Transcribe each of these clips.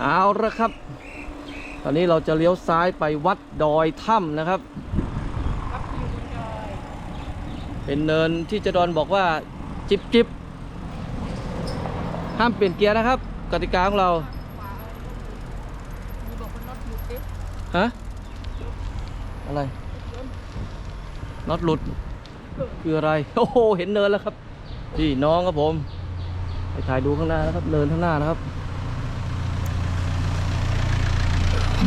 เอาละครับ ตอนนี้เราจะเลี้ยวซ้ายไปวัดดอยถ้ำนะครับ เป็นเนินที่เจะดอนบอกว่าจิบจิบห้ามเปลี่ยนเกียร์นะครับ กติกาของเรามีบอกว่าน็อตหลุดดิฮะอะไรน็อตหลุด คืออะไร โอ้โห เห็นเนินแล้วครับ พี่น้องครับผม ไปถ่ายดูข้างหน้านะครับ เนินข้างหน้านะครับ เ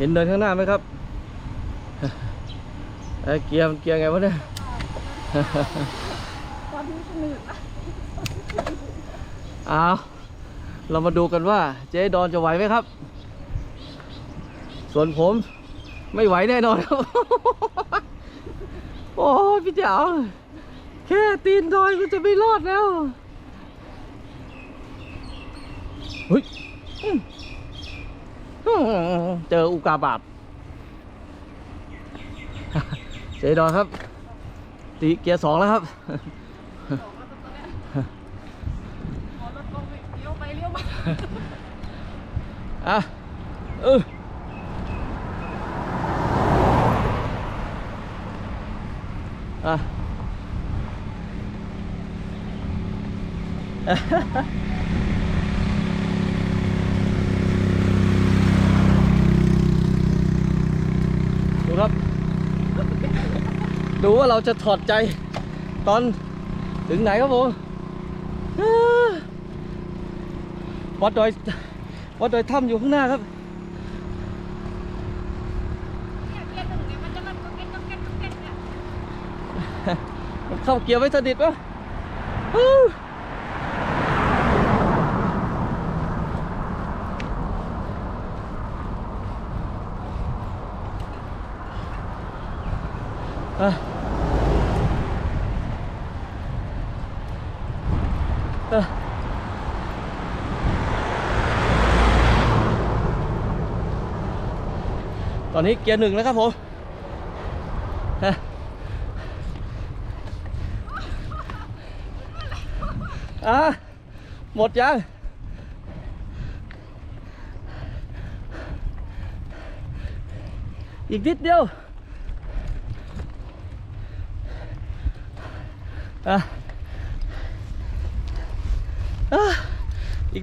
ห็นเนินข้างหน้าไหมครับเอ้ยเกียร์มันเกียร์ไงวะเนี่ยตอนนี้สนุกอะเอาเรามาดูกันว่า เจ๊ดอนจะไหวไหมครับ ส่วนผมไม่ไหวแน่นอนครับ โอ้ยพี่เจ๋า แค่ตีนดอยก็จะไม่รอดแล้วเฮ้ยอืมอืมเจออุกาบาตเจ๊ดอนครับ ตีเกียร์สองแล้วครับขอรถลงไปเลี้ยวไปเลี้ยวมาอะเอออะ ดูครับ ดูว่าเราจะถอดใจ ตอนถึงไหนครับผมวัดดอยวัดดอยถ้ำอยู่ข้างหน้าครับเนี่ยเกียร์หนึ่งเนี่ยมันจะมันก็เก็ตก็เก็ตก็เก็ตเนี่ยมันเข้าเกียร์ไว้สนิทปะฮู้อะอะ ตอนนี้เกียร์หนึ่งแล้วครับผมฮะอะหมดยังอีกนิดเดียว อะอะอีก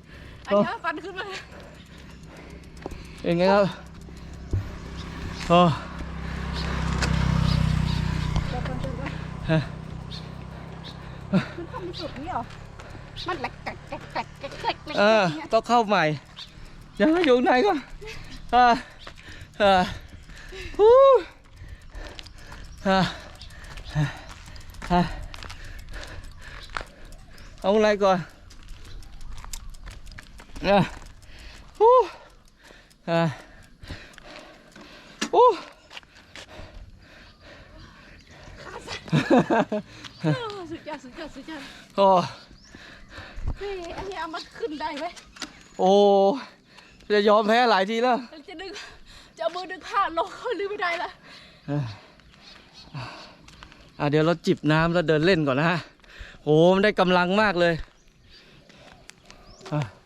เข้าเกียร์ไม่สนิทเดี๋ยวเดี๋ยวเพิ่งถามโอ้สุดยอดสุดยอดสุดยอดอันนี้ฟันขึ้นมาเป็นไงครับโอ้มันทำไม่สุดนี่หรอ มันแหลกแกลกแกลกแกลกแกลกแกลกแกลกเออต้องเข้าใหม่ยังไม่อยู่ไหนก็อ่าอ่าฮู้อ่าอ่าเอาอะไรก่อน อ่าฮู้อ่าฮู้สุดยอดสุดยอดสุดยอดโอ้เฮ้ยอันนี้เอามาขึ้นได้ไหมโอ้จะยอมแพ้หลายทีแล้ว จะดึงจะเอามือดึงผ้าลงเขาลืมไม่ได้ละอะเดี๋ยวเราจิบน้ำแล้วเดินเล่นก่อนนะฮะโหมันได้กำลังมากเลยอะมาละ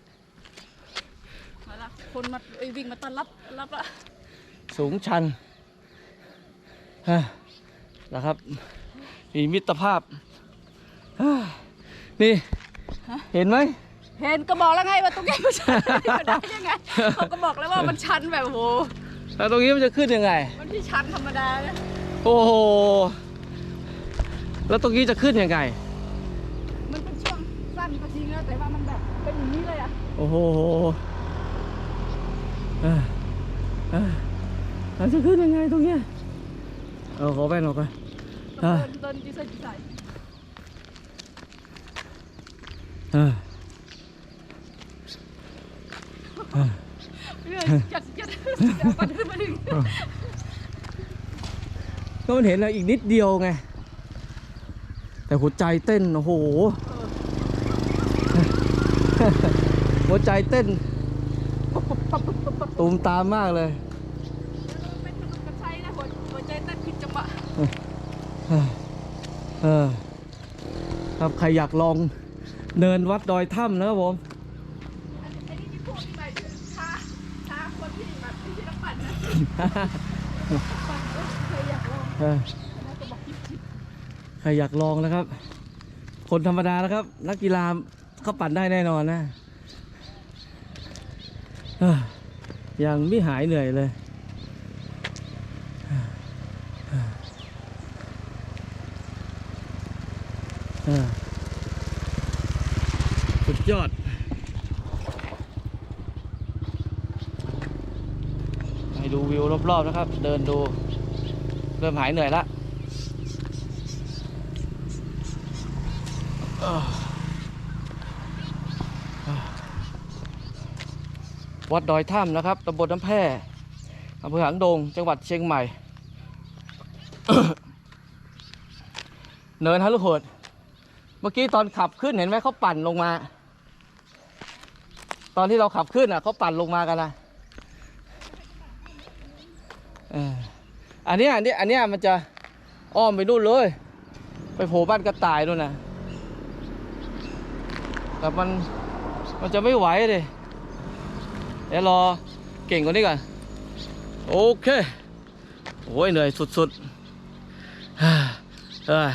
คนมาเอ้ยวิ่งมาต้อนรับรับละสูงชันฮะนะครับมีมิตรภาพฮ่านี่เห็นไหม เห็นก็บอกแล้วไงว่าตรงนี้มันชันได้ยังไงเขาก็บอกแล้วว่ามันชันแบบโอ้โหแล้วตรงนี้มันจะขึ้นยังไง มันที่ชันธรรมดานะโอ้โหแล้วตรงนี้จะขึ้นยังไง มันเป็นช่วงสั้นก็จริงนะแต่ว่ามันแบบเป็นอย่างนี้เลยอะโอ้โห เราจะขึ้นยังไงตรงเนี้ยเอาขอแว่นออกไปเดิอะนเดินจีใส่จีใส่จัดจัดจัดปันขึ้นมาดึงก็มันเห็นแล้วอีกนิดเดียวไง แต่หัวใจเต้น โอ้โห หัวใจเต้น ตูมตามมากเลย เป็นมนุษย์กันใช้นะหัวหัวใจเต้นผิดจังหวะเออครับใครอยากลองเนินวัดดอยถ้ำนะครับผม อันนี้ที่พูดนี่หมายถึงชาชาคนที่แบบไม่ใช่นักปั่นนะปั่นเออเคยอยากลองเออนะก็บอกยิบยิบใครอยากลองนะครับ คนธรรมดานะครับ นักกีฬาเขาปั่นได้แน่นอนนะเอ้อ ยังไม่หายเหนื่อยเลย สุดยอดให้ดูวิวรอบๆนะครับ เดินดู เริ่มหายเหนื่อยละ วัดดอยถ้ำนะครับตำบลน้ำแพร่อำเภอหางดง จังหวัดเชียงใหม่ เนินฮะลูกโหด เมื่อกี้ตอนขับขึ้นเห็นไหมเขาปั่นลงมา ตอนที่เราขับขึ้นอะเขาปั่นลงมากันนะอันนี้อันนี้อันนี้มันจะอ้อมไปนู่นเลย ไปโผล่บ้านกระต่ายนู่นนะแต่มันมันจะไม่ไหวเลย เดี๋ยวรอเก่งกว่านี้ก่อน โอเค โอ้ยเหนื่อยสุดๆเฮ้ย